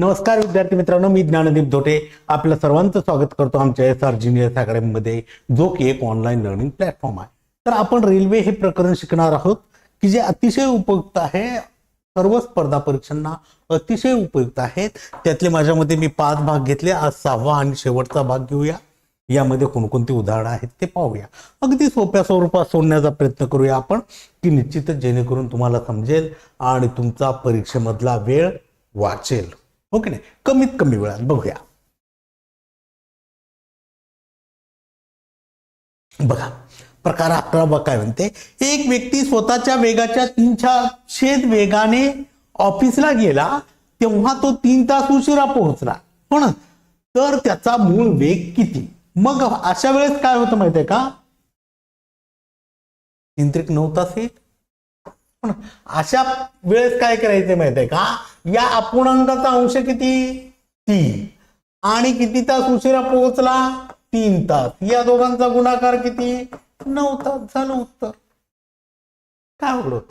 नमस्कार विद्यार्थी मित्रांनो मी ज्ञानदीप धोटे. आपल्या सर्वांचं स्वागत करतो आमच्या एस आर जिनियर्स अकॅडमीमध्ये जो की एक ऑनलाईन लर्निंग प्लॅटफॉर्म आहे. तर आपण रेल्वे हे प्रकरण शिकणार आहोत की जे अतिशय उपयुक्त आहे सर्व स्पर्धा परीक्षांना अतिशय उपयुक्त आहेत. त्यातले माझ्यामध्ये मी पाच भाग घेतले. आज सहावा आणि शेवटचा भाग घेऊया. यामध्ये कोणकोणती उदाहरणं आहेत ते पाहूया. अगदी सोप्या स्वरूपात सोडण्याचा प्रयत्न करूया आपण की निश्चितच जेणेकरून तुम्हाला समजेल आणि तुमचा परीक्षेमधला वेळ वाचेल. हो की नाही? कमीत कमी वेळात बघूया. बघा प्रकार अकरावा काय म्हणते? एक व्यक्ती स्वतःच्या वेगाच्या तीन चार छेद वेगाने ऑफिसला गेला तेव्हा तो तीन तास उशिरा पोहोचला. हो ना? तर त्याचा मूळ वेग किती? मग अशा वेळेस काय होतं माहितीये का? तीन त्रिक नऊ तास येईल पण अशा वेळेस काय करायचं माहितीये का? या अपूर्णांकाचा अंश किती? तीन. आणि किती तास उशिरा पोहोचला? तीन तास. या दोघांचा गुणाकार किती? नऊ तास झालं उत्तर. काय अवघड होत?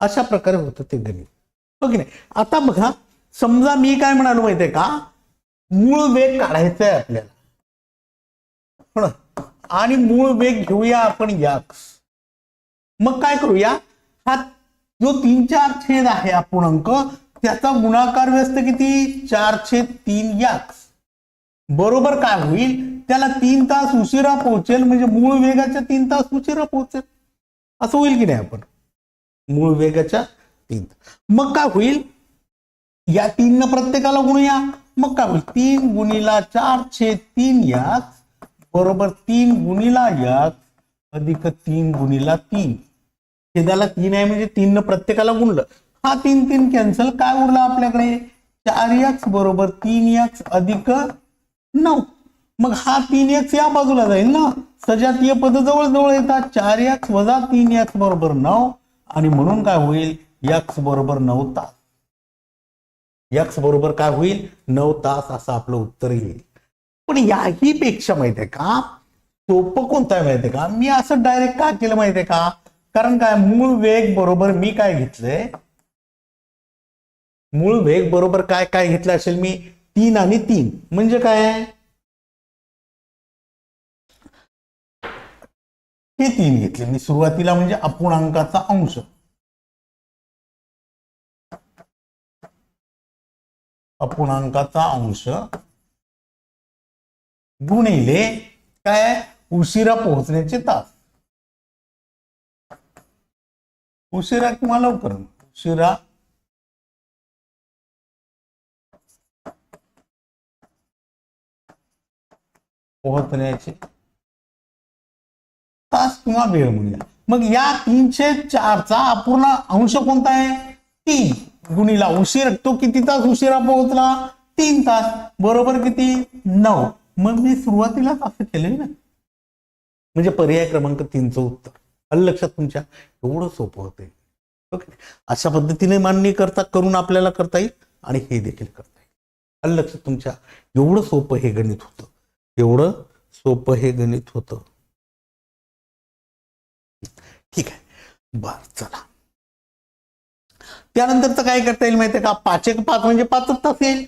अशा प्रकारे होतं ते गणित. हो की नाही? आता बघा समजा मी काय म्हणालो माहितीये का? मूळ वेग काढायचा आहे आपल्याला हो आणि मूळ वेग घेऊया आपण याक्स मग काय करूया? हा जो तीन चार छेद आहे अपूर्णांक त्याचा गुणाकार व्यस्त किती? चार छेद तीन याक्स बरोबर काय होईल? त्याला तीन तास उशिरा पोहोचेल म्हणजे मूळ वेगाच्या तीन तास उशिरा पोहोचेल. असं होईल की नाही आपण? मूळ वेगाच्या तीन मग काय होईल? या तीन प्रत्येकाला गुणूया मग काय होईल? तीन गुणीला चार छेद तीन याक्स बरोबर तीन गुणीला याक्स अधिक तीन गुणीला तीन. छेदाला तीन आहे म्हणजे तीन प्रत्येकाला गुणलं. हा तीन तीन कॅन्सल काय उरला आपल्याकडे? चार एक्स बरोबर तीन एक्स अधिक नऊ. मग हा तीन एक्स या बाजूला जाईल ना? सजातीय पद जवळ जवळ येतात. चार एक्स वजा तीन एक्स बरोबर नऊ. आणि म्हणून काय होईल? एक्स बरोबर नऊ तास. एक्स बरोबर काय होईल? नऊ तास असं आपलं उत्तर येईल. पण याही पेक्षा माहितीये का? सोपं कोणता माहितीये का? मी असं डायरेक्ट का केलं माहितीये का? कारण काय मूळ वेग बरोबर मी काय घेतलंय? मूळ वेग बरोबर काय काय घेतलं असेल मी? तीन आणि तीन. म्हणजे काय? हे तीन घेतले. मी सुरुवातीला म्हणजे अपूर्णांकाचा अंश. अपूर्णांकाचा अंश. गुणिले काय? उशिरा पोहोचण्याचे तास. उशिरा किंवा लवकर? उशिरा. पोहोचण्याचे तास किंवा वेळ म्हणूया मग या तीनशे चारचा अपूर्ण अंश कोणता आहे? तीन गुणीला उशीर तो किती तास उशिरा पोहोचला? तीन तास. बरोबर किती? नऊ. मग मी सुरुवातीलाच असं केलंय ना. म्हणजे पर्याय क्रमांक तीनचं उत्तर. आलं लक्षात तुमच्या. एवढं सोपं होते ओके अशा पद्धतीने मान्य करता करून आपल्याला करता येईल आणि हे देखील करता येईल. आलं लक्षात तुमच्या. एवढं सोपं हे गणित होतं. एवढं सोपं हे गणित होतं. ठीक आहे. बर चला. त्यानंतरच काय करता येईल माहितीये का? पाच एक पाच म्हणजे पाचच तास येईल.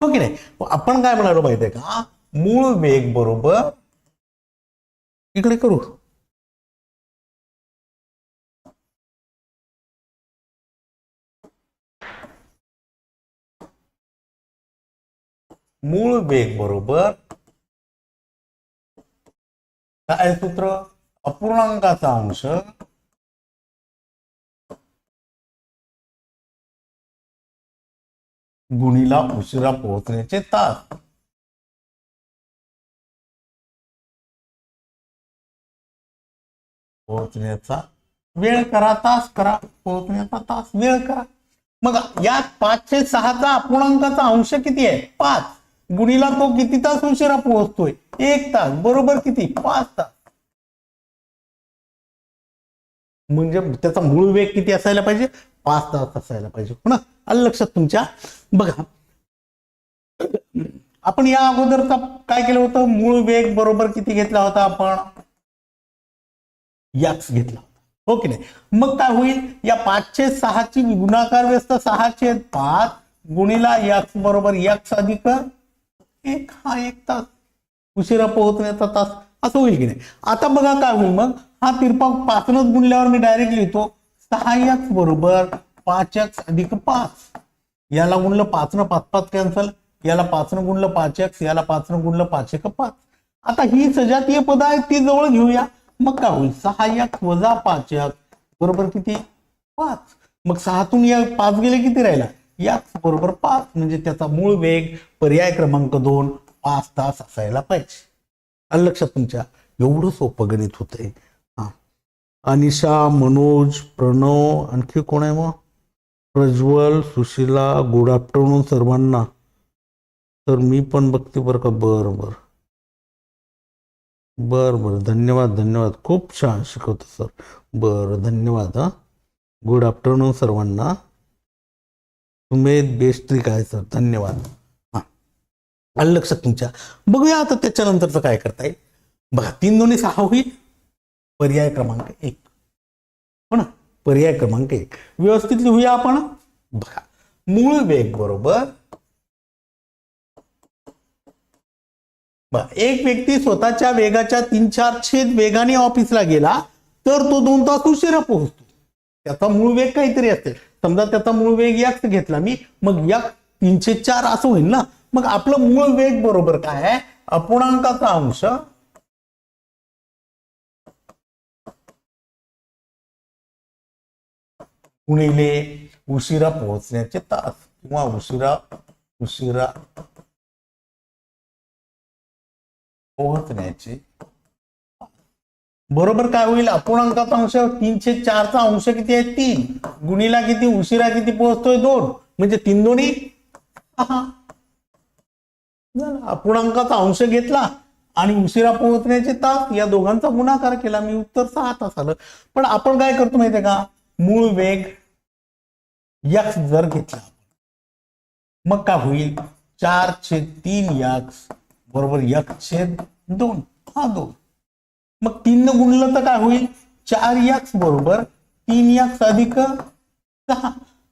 हो की नाही? आपण काय म्हणालो माहितीये का? मूळ वेग बरोबर इकडे करू. मूळ वेग बरोबर. काय सूत्र? अपूर्णांकाचा अंश. गुणीला उशिरा पोहोचण्याचे तास. पोहोचण्याचा वेळ करा तास करा पोहोचण्याचा तास वेळ करा. मग यात पाचशे सहाचा अपूर्णांकाचा अंश किती आहे? पाच. गुणीला तो किती तास उशिरा पोहोचतोय? एक तास. बरोबर किती? पाच तास. म्हणजे त्याचा मूळ वेग किती असायला पाहिजे? पाच तास असायला पाहिजे. हो ना? आलं लक्षात तुमच्या? बघा. आपण या अगोदरचा काय केलं होतं? मूळ वेग बरोबर किती घेतला होता आपण? याच घेतला हो की नाही? मग काय होईल? या पाचशे सहाची गुणाकार व्यस्त सहाशे पाच गुणीला यक्स बरोबर यक्स अधिक एक हा एक तास. उशिरा पोहोचण्याचा तास. असं होईल की नाही? आता बघा काय होईल मग. हा तिरपा पाचनच गुणल्यावर मी डायरेक्ट लिहितो. सहा यक्स बरोबर पाच यक्स अधिक पाच. याला गुणलं पाचनं पाच पाच कॅन्सल याला पाचनं गुणलं पाच एक्स याला पाचनं गुणलं पाच एक पाच. आता ही सजातीय पद आहेत ती जवळ घेऊया. मग काय होईल? सहा वजा पाच एक्स बरोबर किती? पाच. मग सहातून या पाच गेले किती राहिला? याच. बरोबर पाच. म्हणजे त्याचा मूळ वेग पर्याय क्रमांक दोन पाच तास असायला पाहिजे. आलं लक्षात तुमच्या एवढं सोपं गणित होतंय. हा. अनिशा मनोज प्रणव आणखी कोण आहे मग? प्रज्वल सुशिला गुड आफ्टरनून सर्वांना. तर मी पण बघते बरं का. बरं बरं. बरं बरं. धन्यवाद धन्यवाद. खूप छान शिकवतो सर. बरं धन्यवाद हां. गुड आफ्टरनून सर्वांना. तुम्ही बेस्ट ट्रिक आहे सर. धन्यवाद. हां. आलं लक्षात तुमच्या. बघूया आता त्याच्यानंतरचं काय करता येईल. बघा तीन दोन्ही सहा होईल पर्याय क्रमांक एक. हो ना? पर्याय क्रमांक एक. व्यवस्थित लिहूया आपण. बघा. मूळ वेग बरोबर एक व्यक्ती स्वतःच्या वेगाच्या तीन चार छेद वेगाने ऑफिसला गेला तर तो दोन तास उशिरा पोहोचतो. त्याचा मूळ वेग काहीतरी असेल. समजा त्याचा मूळ वेग याच घेतला मी मग या तीनशे चार असं होईल ना? मग आपलं मूळ वेग बरोबर काय आहे? अपूर्णांकाचा अंश गुणिले उशिरा पोहोचण्याचे तास किंवा उशिरा उशिरा पोहोचण्याचे बरोबर काय होईल? अपूर्णांकाचा अंश तीनशे चारचा अंश किती आहे? तीन. गुणीला किती उशिरा किती पोहोचतोय? दोन. म्हणजे तीन दोन्ही? अपूर्णांकाचा अंश घेतला आणि उशिरा पोहोचण्याचे तास या दोघांचा गुणाकार केला. मी उत्तर सहा तास आलं पण आपण काय करतो माहितीये का? मूळ वेग यक्स जर घेतला मग काय होईल? चार छेद तीन यक्स बरोबर यक्स छेद दोन. हा दोन. मग तीन न गुणलं तर काय होईल? चार यक्स बरोबर तीन यक्स अधिक सहा.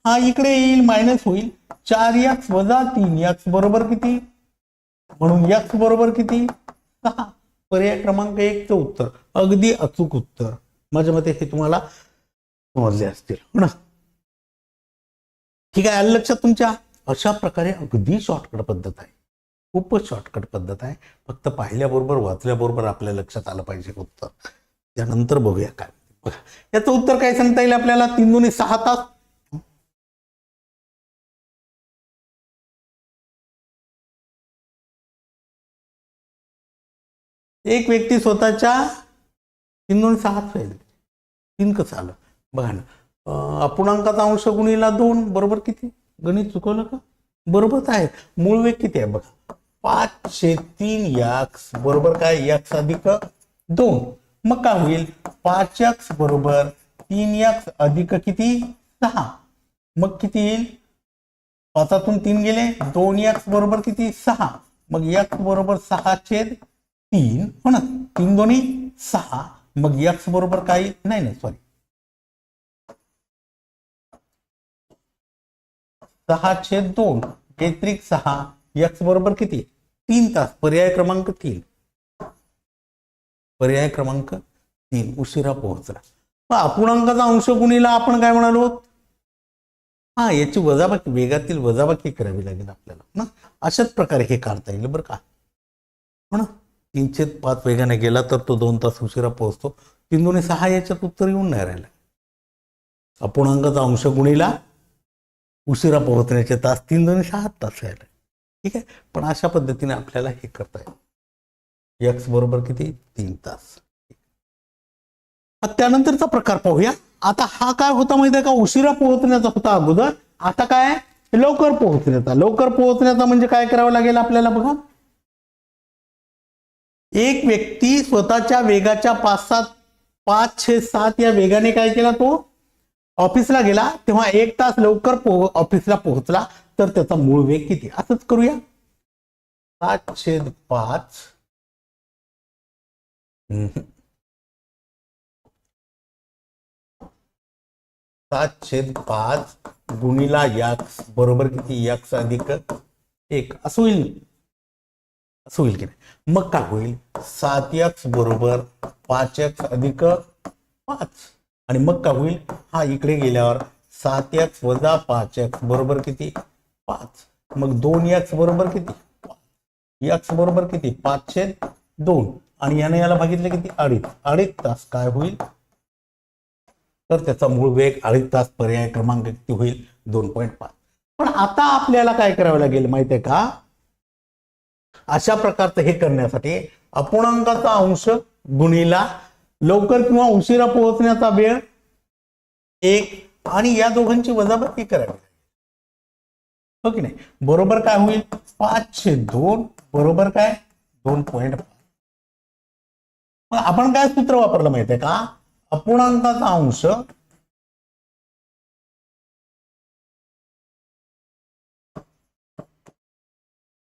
हा इकडे येईल मायनस होईल. चार यक्स वजा तीन यक्स बरोबर किती? म्हणून यक्स बरोबर किती? सहा. पर्याय क्रमांक एकचं उत्तर. अगदी अचूक उत्तर. माझ्या मते हे तुम्हाला समजले असतील. हो ना? ठीक आहे आलं लक्षात तुमच्या? अशा प्रकारे अगदी शॉर्टकट पद्धत आहे. खूपच शॉर्टकट पद्धत आहे. फक्त पाहिल्याबरोबर वाचल्याबरोबर आपल्या लक्षात आलं पाहिजे उत्तर. त्यानंतर बघूया काय बघा याचं उत्तर काय सांगता येईल आपल्याला? तीन दोन्ही सहा तास? एक व्यक्ती स्वतःच्या तीन दोन सहाच होईल तीन कसं आलं? बघा ना अपूर्णांकाचा अंश गुणीला दोन बरोबर किती? गणित चुकवलं का? बरोबर आहे. मूळ वेग किती आहे? बघा. पाचशे तीन यक्स बरोबर काय? यक्स अधिक दोन. मग काय होईल? पाच यक्स बरोबर तीन यक्स अधिक किती? सहा मग किती येईल? पाचातून तीन गेले. दोन यक्स बरोबर किती? सहा. मग यक्स बरोबर सहा छेद तीन. हो तीन दोन्ही सहा. मग यक्स बरोबर काय? नाही नाही सॉरी सहा छेद दोन. बेत्रिक सहा. एक्स बरोबर किती? तीन तास. पर्याय क्रमांक तीन. पर्याय क्रमांक तीन. उशिरा पोहोचला. मग अपूर्णांकाचा अंश गुणीला आपण काय म्हणालो? हा याची वजाबाकी वेगातील वजाबाकी करावी लागेल आपल्याला. ना? अशाच प्रकारे हे काढता येईल बरं का? हो ना? तीनशे पाच वेगाने गेला तर तो दोन तास उशिरा पोहोचतो. तीन दोन्ही सहा याच्यात उत्तर येऊन नाही राहिलं. अपूर्णांकाचा अंश गुणीला उशिरा पोहोचण्याचे तास तीन दोन्ही सहा तास राहिले. ठीक आहे? पण अशा पद्धतीने आपल्याला हे करता येईल. यक्स बरोबर किती? तीन तास. त्यानंतरचा प्रकार पाहूया. आता हा काय होता माहिती आहे का? उशिरा पोहोचण्याचा होता अगोदर. आता काय? लवकर पोहोचण्याचा. लवकर पोहोचण्याचा म्हणजे काय करावं लागेल आपल्याला बघा? एक व्यक्ती स्वतःच्या वेगाच्या पाच सात पाच छे सात या वेगाने काय केला तो? ऑफिसला गेला. तेव्हा एक तास लवकर पोह ऑफिसला पोहोचला. तर त्याचा मूळ वेग किती? असंच करूया. सात छेद पाच. सात छेद पाच गुणिला यक्स बरोबर किती? यक्स अधिक एक. असं होईल. असं होईल की नाही? मग काय होईल? सात यक्स बरोबर पाच यक्स अधिक पाच. आणि मग काय होईल? हा इकडे गेल्यावर सात यक्स वजा पाच यक्स बरोबर किती? पाच. मग दोन एक्स बरोबर किती? एक्स बरोबर किती? पाचशे दोन. आणि याने याला बघितलं किती? अडीच. अडीच तास काय होईल? तर त्याचा मूळ वेग अडीच तास पर्याय क्रमांक किती होईल? दोन पॉईंट पाच. पण आता आपल्याला काय करावं लागेल माहितीये का? अशा प्रकारचं हे करण्यासाठी अपूर्णांकाचा अंश गुणीला लवकर किंवा उशिरा पोहोचण्याचा वेळ एक आणि या दोघांची वजाबाकी करावी. हो की नाही? बरोबर काय होईल? पाचशे दोन बरोबर काय? दोन पॉईंट मग आपण काय सूत्र वापरलं माहितीये का? अपूर्णांकाचा अंश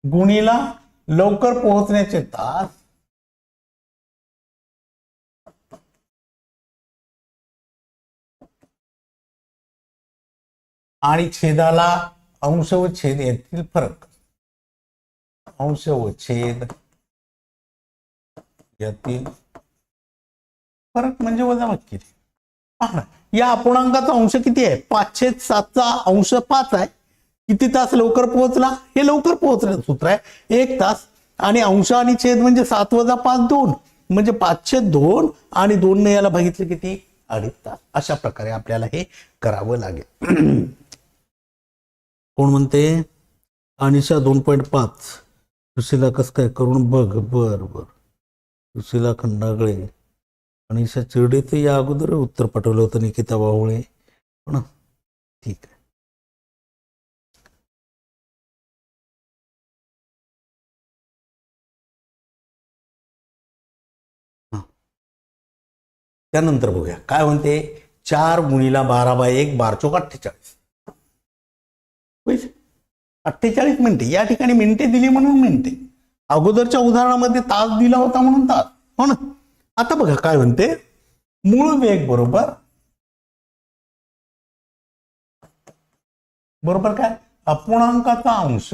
गुणीला लवकर पोहोचण्याचे तास आणि छेदाला अंश व छेद यातील फरक. अंश व छेद यातील फरक म्हणजे वजाबाकी पहा या अपूर्णांकाचा अंश किती आहे? पाचशे सातचा अंश पाच आहे. किती तास लवकर पोहोचला? हे लवकर पोहोचण्याचं सूत्र आहे. एक तास आणि अंश आणि छेद म्हणजे सात वजा पाच दोन. म्हणजे पाचशे दोन आणि दोन ने याला बघितलं किती? अडीच तास. अशा प्रकारे आपल्याला हे करावं लागेल. कोण म्हणते? अनिशा दोन पॉईंट पाच. सुशिला कसं काय करून बघ बर बर. सुशिला खंडागळे. अनिशा चिरडेचं या अगोदर उत्तर पाठवलं होतं निकिता बाहुळे पण हो ठीक आहे. हा. त्यानंतर बघूया. काय म्हणते? चार गुणीला बारा बाय एक बारचोक अठ्ठेचाळीस. अठ्ठेचाळीस मिनिटे. या ठिकाणी मिनिटे दिली म्हणून मिनिटे. अगोदरच्या उदाहरणामध्ये तास दिला होता म्हणून तास. हो ना? आता बघा काय म्हणते? मूळ वेग बरोबर बरोबर काय? अपूर्णांकाचा अंश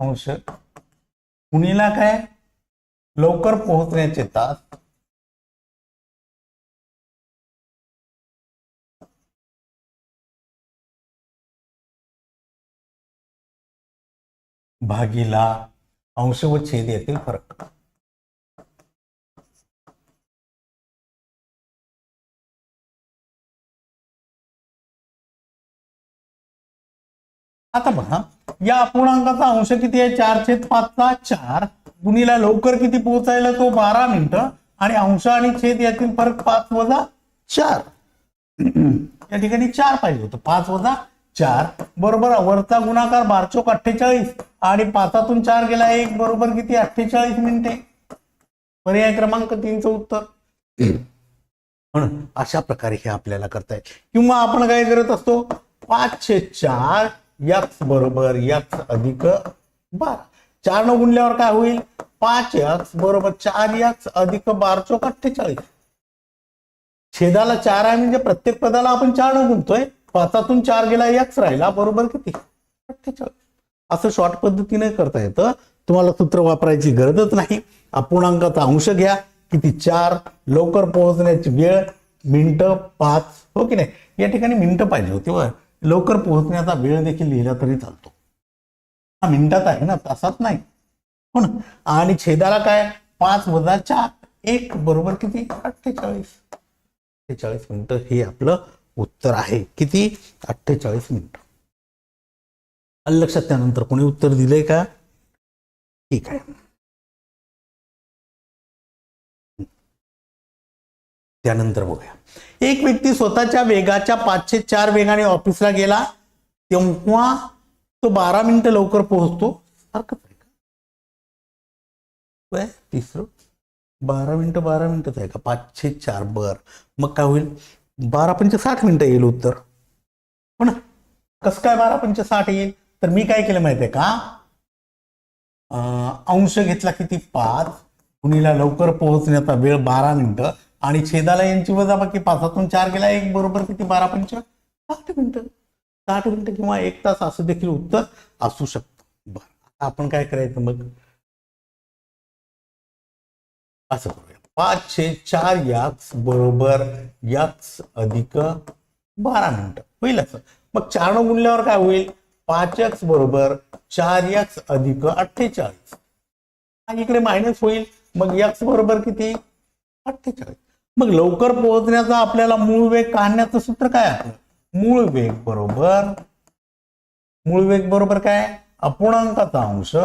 अंश कुणीला काय? लवकर पोहोचण्याचे तास. भागीला अंश व छेद यातील फरक. आता बघा या अपूर्णांकाचा अंश किती आहे? चार छेद पाचचा चार. गुणीला लवकर किती पोहोचायला? तो बारा मिनिटं. आणि अंश आणि छेद यातील फरक पाच वजा चार. या ठिकाणी चार पाहिजे होतं. पाच वजा चार बरोबर वरचा गुणाकार बारचोक अठ्ठेचाळीस? आणि पाचातून चार गेला एक बरोबर किती? अठ्ठेचाळीस मिनिटे. पर्याय क्रमांक तीनचं उत्तर. म्हणून अशा प्रकारे हे आपल्याला करता येईल किंवा आपण काय करत असतो? पाचशे चार यक्स बरोबर यक्स अधिक बारा. चार न गुणल्यावर काय होईल? पाच यक्स बरोबर चार यक्स अधिक बारचोक अठ्ठेचाळीस? छेदाला चार आहे म्हणजे प्रत्येक पदाला आपण चार न गुणतोय. पाचातून चार गेला यक्स राहिला बरोबर किती? अठ्ठेचाळीस. असं शॉर्ट पद्धतीने करता येतं. तुम्हाला सूत्र वापरायची गरजच नाही. अपूर्णांकाचा अंश घ्या. किती? चार. लवकर पोहोचण्याची वेळ. मिनटं पाच. हो की नाही? या ठिकाणी मिनट पाहिजे होती व लवकर पोहोचण्याचा वेळ देखील लिहिला तरी चालतो. हा मिनिटात आहे ना तासात नाही. हो ना? आणि छेदाला काय? पाच वजा चार. एक बरोबर किती? अठ्ठेचाळीस. अठ्ठेचाळीस मिनिटं हे आपलं उत्तर आहे. किती? अठ्ठेचाळीस मिनिटं. लक्षात त्यानंतर कोणी उत्तर दिलंय का? ठीक आहे. त्यानंतर बघूया. एक व्यक्ती स्वतःच्या वेगाच्या पाचशे चार वेगाने ऑफिसला गेला तेव्हा तो बारा मिनिटं लवकर पोहोचतो. सारखंच आहे का? तिसरं? बारा मिनिटं बारा मिनिटंच आहे का? पाचशे चार बर. मग काय होईल? बारा पंचे साठ मिनिटं येईल उत्तर. हो ना? कसं काय बारा पंचे साठ येईल? तर मी काय केलं माहितीये का? अंश घेतला किती? पाच. कुणीला लवकर पोहोचण्याचा वेळ बारा मिनिटं. आणि छेदाला यांची वजाबाकी पाचातून चार गेला एक बरोबर किती? बारा पंच साठ मिनिटं. साठ मिनिटं किंवा एक तास असं देखील उत्तर असू शकतं. बरं आता आपण काय करायचं मग? असं पाचशे चार याक्स बरोबर याक्स अधिक बारा मिनिट होईल असं मग चार गुणल्यावर काय होईल? पाच यक्स बरोबर चार यक्स अधिक अठ्ठेचाळीस. आणि इकडे मायनस होईल. मग यक्स बरोबर किती? अठ्ठेचाळीस. मग लवकर पोहोचण्याचा आपल्याला मूळ वेग काढण्याचं सूत्र काय आहे? मूळ वेग बरोबर मूळ वेग बरोबर काय? अपूर्णांकाचा अंश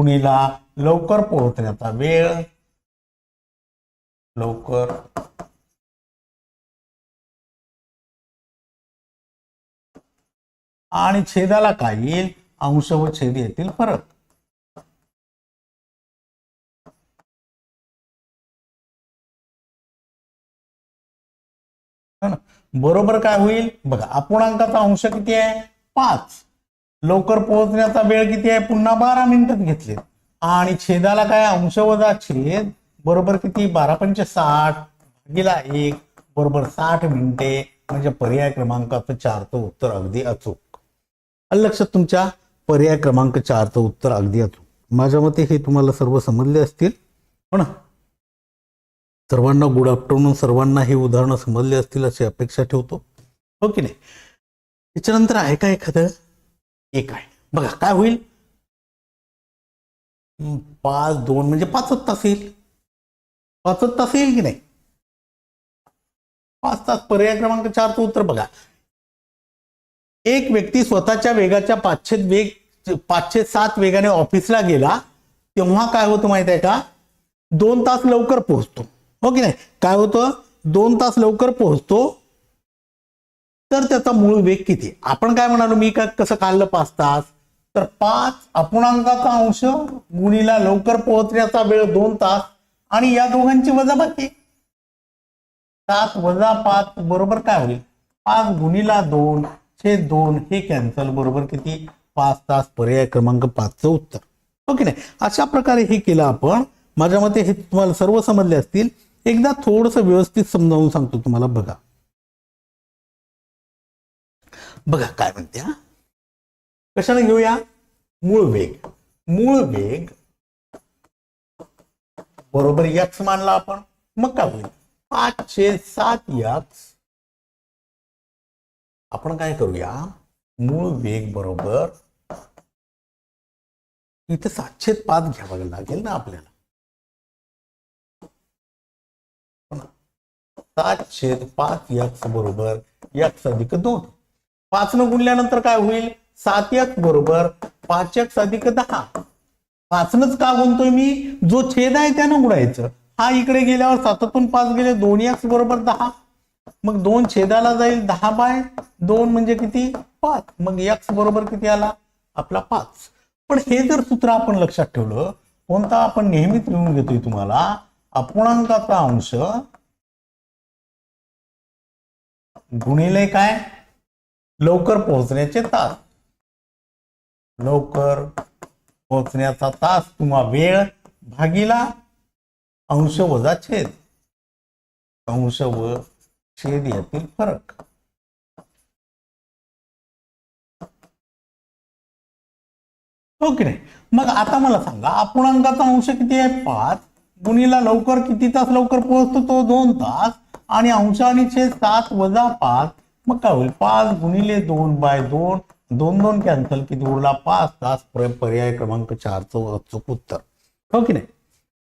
कुणीला लवकर पोहोचण्याचा वेळ. लवकर. आणि छेदाला काय येईल? अंश व छेद येतील फरक. बरोबर काय होईल? बघा अपूर्णांकाचा अंश किती आहे? पाच. लवकर पोहोचण्याचा वेळ किती आहे? पुन्हा बारा मिनिटात घेतले. आणि छेदाला काय अंश वजा छेद बरोबर किती? बारा पंच साठ भागीला एक बरोबर साठ मिनिटे म्हणजे पर्याय क्रमांकाचं चारचं उत्तर अगदी अचूक. लक्षात तुमच्या पर्याय क्रमांक चारचं उत्तर अगदी अचूक. माझ्या मते हे तुम्हाला सर्व समजले असतील. हो ना? सर्वांना गुड आफ्टरनून सर्वांना हे उदाहरणं समजले असतील अशी अपेक्षा ठेवतो. हो की नाही? त्याच्यानंतर आहे का एखादं एक आहे बघा काय होईल? पाच दोन म्हणजे पाचच तास येईल. पाचच तास येईल की नाही? पाच तास पर्याय क्रमांक चारचं उत्तर बघा. एक व्यक्ती स्वतःच्या वेगाच्या पाचशे वेग पाचशे सात वेगाने ऑफिसला गेला तेव्हा काय होतं माहीत आहे का? दोन तास लवकर पोहोचतो. हो की नाही? काय होतं? दोन तास लवकर पोहोचतो तर त्याचा मूळ वेग किती? आपण काय म्हणालो मी काय कसं काढलं पाच तास? तर पाच अपूर्णांकाचा अंश गुणीला लवकर पोहोचण्याचा वेळ दोन तास आणि या दोघांची वजाबाकी सात वजा पाच बरोबर काय होईल? पाच गुणीला दोन छेद दोन हे कॅन्सल बरोबर किती? पाच तास पर्याय क्रमांक पाचचं उत्तर. हो ओके नाही? अशा प्रकारे हे केलं आपण. माझ्या मते हे तुम्हाला सर्व समजले असतील. एकदा थोडस व्यवस्थित समजावून सांगतो तुम्हाला. बघा. बघा काय म्हणते हा? कशाने घेऊया? मूळ वेग. मूळ वेग बरोबर यक्स मानला आपण. मग काय होईल? पाचशे सात यक्स आपण काय करूया? मूळ वेग बरोबर इथं सातशे पाच घ्यावं लागेल ना आपल्याला. हो सात छेद पाच यक्स बरोबर यक्स अधिक दोन. पाचनं गुणल्यानंतर काय होईल? सात यक्स बरोबर पाच एक अधिक दहा. पाचनच का गुणतोय मी? जो छेद आहे त्यानं गुणायचं. हा इकडे गेल्यावर सातातून पाच गेले दोन एक्स बरोबर दहा. मग दोन छेदाला जाईल दहा बाय दोन म्हणजे किती? पाच. मग एक्स बरोबर किती आला? आपला पाच. पण हे जर सूत्र आपण लक्षात ठेवलं कोणता आपण नेहमीच लिहून घेतोय तुम्हाला? अपूर्णांकाचा अंश गुणिले काय? लवकर पोहोचण्याचे तास. लवकर पोहोचण्याचा तास किंवा वेळ भागीला अंश वजा छेद. अंश व छेद यातील फरक. हो ओके नाही? मग आता मला सांगा अपूर्णांकाचा अंश किती आहे? पाच. गुणीला लवकर किती तास लवकर पोहोचतो? तो दोन तास. आणि अंश आणि छेद सात वजा पाच. मग काय होईल? पाच गुणिले दोन बाय दोन दोन दोन कॅन्सल किती उरला? पाच तास पर्याय क्रमांक चारचं अचूक उत्तर. हो की नाही?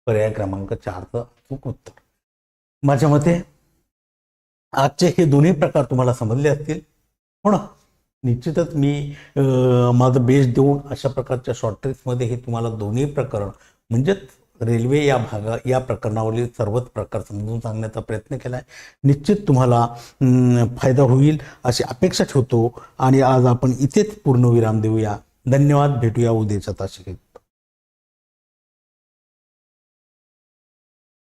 पर्याय क्रमांक चारचं अचूक उत्तर. माझ्या मते आजचे हे दोन्ही प्रकार तुम्हाला समजले असतील. हो ना? निश्चितच मी माझं बेस देऊन अशा प्रकारच्या शॉर्ट ट्रिक्समध्ये हे तुम्हाला दोन्ही प्रकरण म्हणजेच रेल्वे या भागा या प्रकरणावरील सर्वच प्रकार समजून सांगण्याचा प्रयत्न केला आहे निश्चित तुम्हाला फायदा होईल अशी अपेक्षा ठेवतो. आणि आज आपण इथेच पूर्णविराम देऊया. धन्यवाद. भेटूया उद्याच्या तासिकेत.